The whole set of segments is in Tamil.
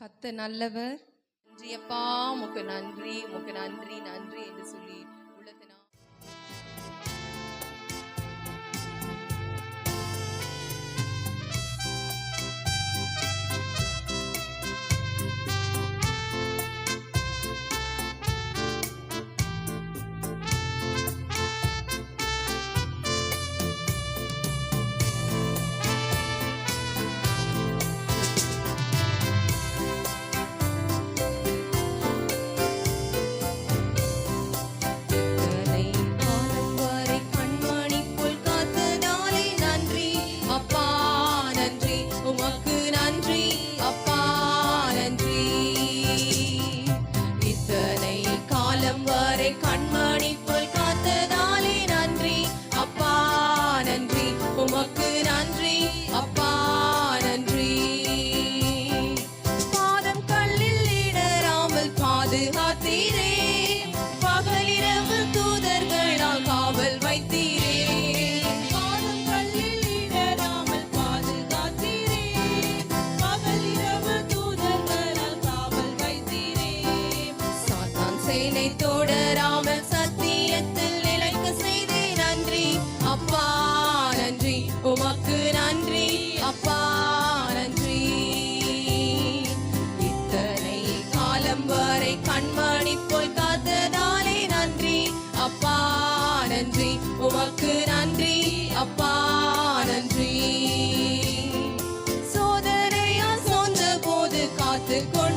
கத்த நல்லவர். நன்றியப்பா முக்கு நன்றி உமக்கு நன்றி நன்றி என்று சொல்லி உமக்கு நன்றி அப்பா நன்றி. சோதனையா சொந்த போது காத்துக்கொள்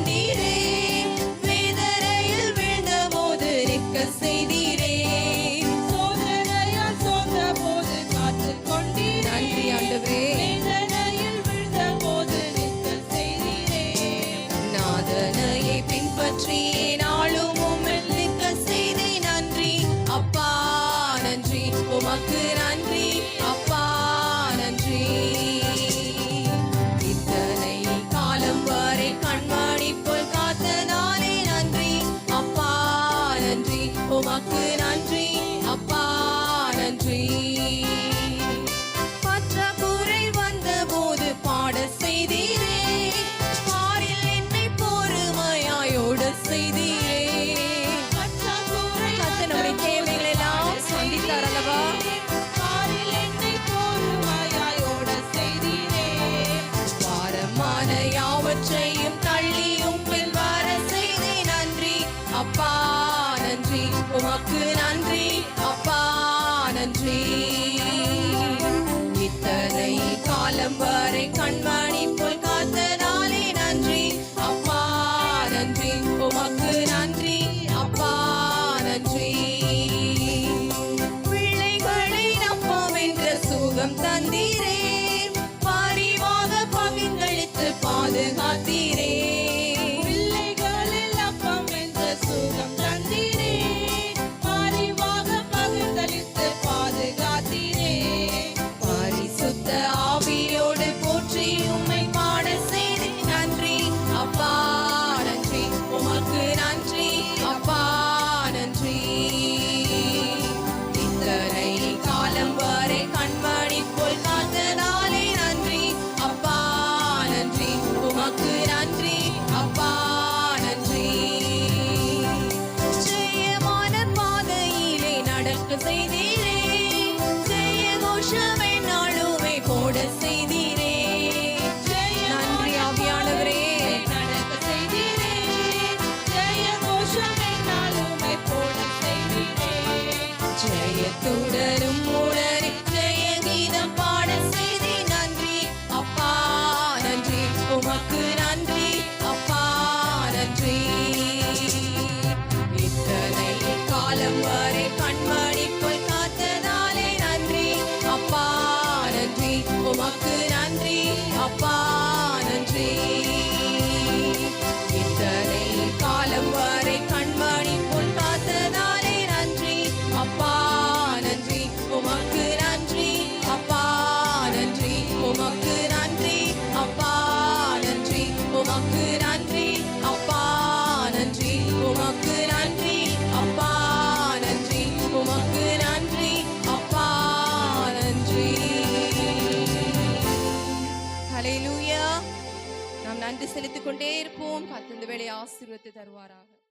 எல்லாவற்றையும் தள்ளியும் பின் வர செய்தி நன்றி. அப்பா நன்றி. உமக்கு நன்றி. அப்பா நன்றி. இத்தனை காலம் வரை கண்மணி போல் காத்தனாலே நன்றி. அப்பா நன்றி. உமக்கு நன்றி. அப்பா நன்றி. பிள்ளைகளை நம்பம் என்ற சுகம் தந்தீர். ஜெயத்துடரும் உடனே ஜெய கீதம் பாட செய்தி நன்றி. அப்பா நன்றி. உமக்கு நன்றி. அப்பா நன்றி. இத்தனை காலம் வரை கண்மணி போல் காத்ததாலே நன்றி. நன்றி. அப்பா உமக்கு நன்றி. அப்பா நன்றி. உமக்கு நன்றி. அப்பா நன்றி. உமக்கு நன்றி. அப்பா நன்றி. ஹலேலூயா நாம் நன்றி செலுத்திக் கொண்டே இருப்போம். கத்தந்த வேலை ஆசீர்வத்தை தருவாராக.